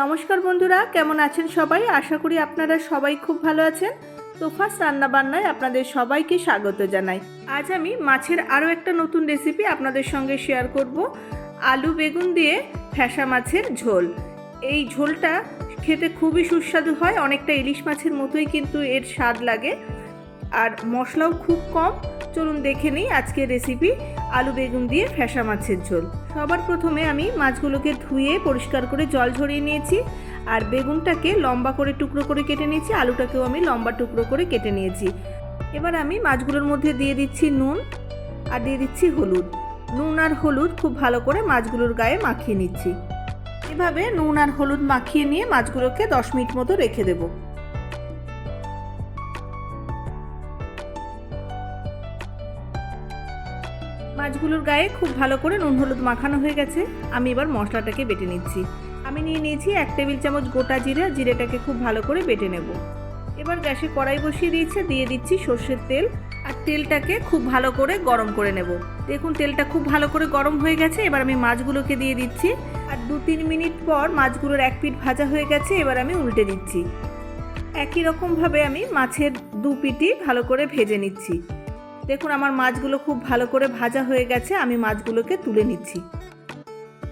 নমস্কার বন্ধুরা, কেমন আছেন সবাই? আশা করি আপনারা সবাই খুব ভালো আছেন। তোফাস রান্না বান্নায় আপনাদের সবাইকে স্বাগত জানাই। আজ আমি মাছের আরও একটা নতুন রেসিপি আপনাদের সঙ্গে শেয়ার করব। আলু বেগুন দিয়ে ফ্যাসা মাছের ঝোল। এই ঝোলটা খেতে খুবই সুস্বাদু হয়, অনেকটা ইলিশ মাছের মতোই কিন্তু এর স্বাদ লাগে। আর মশলাও খুব কম। চলুন দেখে নিই আজকের রেসিপি আলু বেগুন দিয়ে ফ্যাসা মাছের ঝোল। সবার প্রথমে আমি মাছগুলোকে ধুয়ে পরিষ্কার করে জল ঝরিয়ে নিয়েছি আর বেগুনটাকে লম্বা করে টুকরো করে কেটে নিয়েছি, আলুটাকেও আমি লম্বা টুকরো করে কেটে নিয়েছি। এবার আমি মাছগুলোর মধ্যে দিয়ে দিচ্ছি নুন আর দিয়ে দিচ্ছি হলুদ। নুন আর হলুদ খুব ভালো করে মাছগুলোর গায়ে মাখিয়ে নিচ্ছি। এভাবে নুন আর হলুদ মাখিয়ে নিয়ে মাছগুলোকে দশ মিনিট মতো রেখে দেবো। মাছগুলোর গায়ে খুব ভালো করে নুন হলুদ মাখানো হয়ে গেছে। আমি এবার মশলাটাকে বেটে নিচ্ছি। আমি নিয়ে নিয়েছি এক টেবিল চামচ গোটা জিরে, জিরেটাকে খুব ভালো করে বেটে নেব। এবার গ্যাসে কড়াই বসিয়ে দিয়েছে, দিয়ে দিচ্ছি সর্ষের তেল। আর তেলটাকে খুব ভালো করে গরম করে নেব। দেখুন, তেলটা খুব ভালো করে গরম হয়ে গেছে। এবার আমি মাছগুলোকে দিয়ে দিচ্ছি। আর দু তিন মিনিট পর মাছগুলোর এক পিঠ ভাজা হয়ে গেছে, এবার আমি উল্টে দিচ্ছি। একই রকমভাবে আমি মাছের দু পিটি ভালো করে ভেজে নিচ্ছি। দেখুন, আমার মাছগুলো খুব ভালো করে ভাজা হয়ে গেছে, আমি মাছগুলোকে তুলে নিচ্ছি।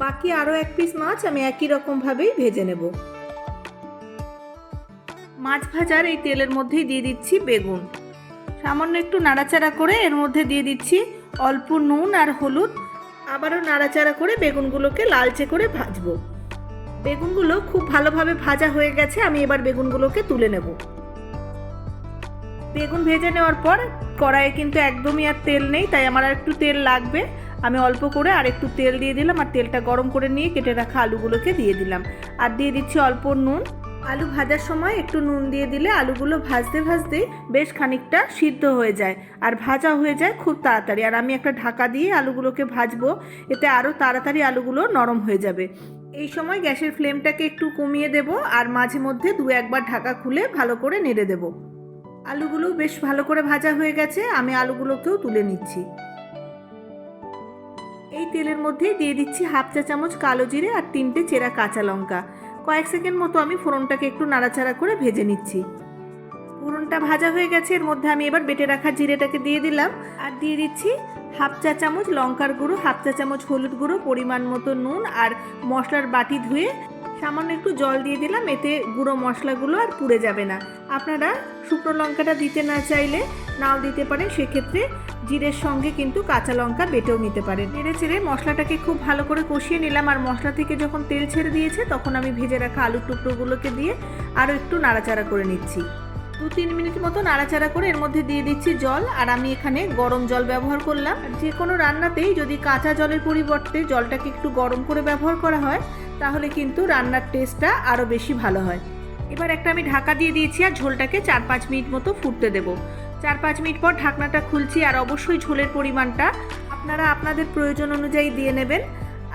বাকি আরও এক পিস মাছ আমি একই রকমভাবেই ভেজে নেব। মাছ ভাজার এই তেলের মধ্যেই দিয়ে দিচ্ছি বেগুন। সামান্য একটু নাড়াচাড়া করে এর মধ্যে দিয়ে দিচ্ছি অল্প নুন আর হলুদ। আবারও নাড়াচাড়া করে বেগুনগুলোকে লালচে করে ভাজবো। বেগুনগুলো খুব ভালোভাবে ভাজা হয়ে গেছে, আমি এবার বেগুনগুলোকে তুলে নেব। বেগুন ভেজে নেওয়ার পর কড়াইয়ে কিন্তু একদমই আর তেল নেই, তাই আমার আর একটু তেল লাগবে। আমি অল্প করে আর একটু তেল দিয়ে দিলাম আর তেলটা গরম করে নিয়ে কেটে রাখা আলুগুলোকে দিয়ে দিলাম। আর দিয়ে দিচ্ছি অল্প নুন। আলু ভাজার সময় একটু নুন দিয়ে দিলে আলুগুলো ভাজতে ভাজতে বেশ খানিকটা সিদ্ধ হয়ে যায় আর ভাজা হয়ে যায় খুব তাড়াতাড়ি। আর আমি একটা ঢাকা দিয়ে আলুগুলোকে ভাজবো, এতে আরও তাড়াতাড়ি আলুগুলো নরম হয়ে যাবে। এই সময় গ্যাসের ফ্লেমটাকে একটু কমিয়ে দেব আর মাঝে মধ্যে দু একবার ঢাকা খুলে ভালো করে নেড়ে দেবো। আলুগুলো বেশ ভালো করে ভাজা হয়ে গেছে, আমি আলুগুলোকেও তুলে নিচ্ছি। এই তেলের মধ্যে দিয়ে দিচ্ছি হাফ চা চামচ কালো জিরে আর তিনটে চেরা কাঁচা লঙ্কা। কয়েক সেকেন্ড মতো আমি ফোড়নটাকে একটু নাড়াচাড়া করে ভেজে নিচ্ছি। ফোড়নটা ভাজা হয়ে গেছে, এর মধ্যে আমি এবার বেটে রাখা জিরেটাকে দিয়ে দিলাম। আর দিয়ে দিচ্ছি হাফ চা চামচ লঙ্কার গুঁড়ো, হাফ চা চামচ হলুদ গুঁড়ো, পরিমাণ মতো নুন আর মশলার বাটি ধুয়ে সামান্য একটু জল দিয়ে দিলাম, এতে গুঁড়ো মশলাগুলো আর পুড়ে যাবে না। আপনারা শুকনো লঙ্কাটা দিতে না চাইলে নাও দিতে পারেন, সেক্ষেত্রে জিরের সঙ্গে কিন্তু কাঁচা লঙ্কা বেটেও নিতে পারেন। নেড়ে চেড়ে মশলাটাকে খুব ভালো করে কষিয়ে নিলাম, আর মশলা থেকে যখন তেল ছেড়ে দিয়েছে, তখন আমি ভেজে রাখা আলুর টুকরোগুলোকে দিয়ে আরও একটু নাড়াচাড়া করে নিচ্ছি। দু তিন মিনিট মতো নাড়াচাড়া করে এর মধ্যে দিয়ে দিচ্ছি জল, আর আমি এখানে গরম জল ব্যবহার করলাম। যে কোনো রান্নাতেই যদি কাঁচা জলের পরিবর্তে জলটাকে একটু গরম করে ব্যবহার করা হয় তাহলে কিন্তু রান্নার টেস্টটা আরও বেশি ভালো হয়। এবার একটা আমি ঢাকা দিয়ে দিয়েছি আর ঝোলটাকে চার পাঁচ মিনিট মতো ফুটতে দেব। চার পাঁচ মিনিট পর ঢাকনাটা খুলছি আর অবশ্যই ঝোলের পরিমাণটা আপনারা আপনাদের প্রয়োজন অনুযায়ী দিয়ে নেবেন।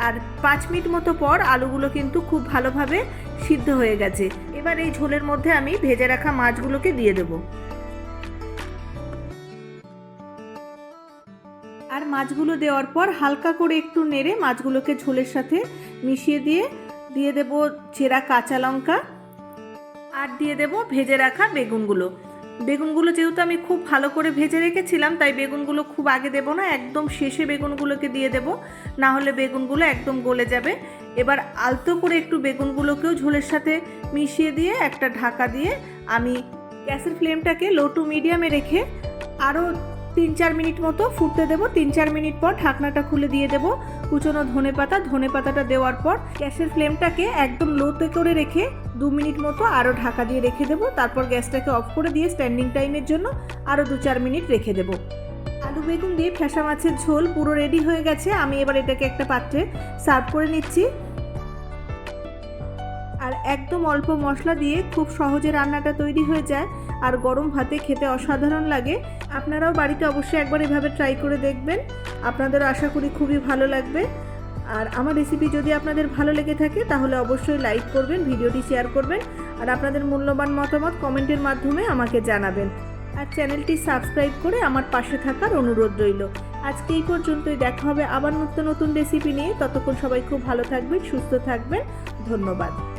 আর পাঁচ মিনিট মতো পর আলুগুলো কিন্তু খুব ভালোভাবে সিদ্ধ হয়ে গেছে। এবার এই ঝোলের মধ্যে আমি ভেজে রাখা মাছগুলোকে দিয়ে দেব। আর মাছগুলো দেওয়ার পর হালকা করে একটু নেড়ে মাছগুলোকে ঝোলের সাথে মিশিয়ে দিয়ে দিয়ে দেব চেরা কাঁচা লঙ্কা আর দিয়ে দেব ভেজে রাখা বেগুনগুলো। বেগুনগুলো যেহেতু আমি খুব ভালো করে ভেজে রেখেছিলাম, তাই বেগুনগুলো খুব আগে দেব না, একদম শেষে বেগুনগুলোকে দিয়ে দেব, না হলে বেগুনগুলো একদম গলে যাবে। এবার আলতো করে একটু বেগুনগুলোকেও ঝোলের সাথে মিশিয়ে দিয়ে একটা ঢাকা দিয়ে আমি গ্যাসের ফ্লেমটাকে লো টু মিডিয়ামে রেখে আরও তিন চার মিনিট মতো ফুটতে দেবো। তিন চার মিনিট পর ঢাকনাটা খুলে দিয়ে দেবো। কুচনো ধনে পাতা, ধনে পাতাটা দেওয়ার পর গ্যাসের ফ্লেমটাকে একদম লোতে করে রেখে দু মিনিট মতো আরও ঢাকা দিয়ে রেখে দেবো। তারপর গ্যাসটাকে অফ করে দিয়ে স্ট্যান্ডিং টাইমের জন্য আরও দু চার মিনিট রেখে দেবো। আলু, বেগুন দিয়ে ফ্যাসা মাছের ঝোল পুরো রেডি হয়ে গেছে। আমি এবার এটাকে একটা পাত্রে সার্ভ করে নিচ্ছি। আর একদম অল্প মশলা দিয়ে খুব সহজে রান্নাটা তৈরি হয়ে যায়। আর গরম ভাতে খেতে অসাধারণ লাগে। আপনারাও বাড়িতে অবশ্যই একবার এভাবে ট্রাই করে দেখবেন। আপনাদের আশা করি খুবই ভালো লাগবে। আর আমার রেসিপি যদি আপনাদের ভালো লেগে থাকে, তাহলে অবশ্যই লাইক করবেন, ভিডিওটি শেয়ার করবেন, আর আপনাদের মূল্যবান মতামত কমেন্টের মাধ্যমে আমাকে জানাবেন। আর চ্যানেলটি সাবস্ক্রাইব করে আমার পাশে থাকার অনুরোধ রইল। আজকে এই পর্যন্তই, দেখা হবে আবার নতুন নতুন রেসিপি নিয়ে। ততক্ষণ সবাই খুব ভালো থাকবেন, সুস্থ থাকবেন। ধন্যবাদ।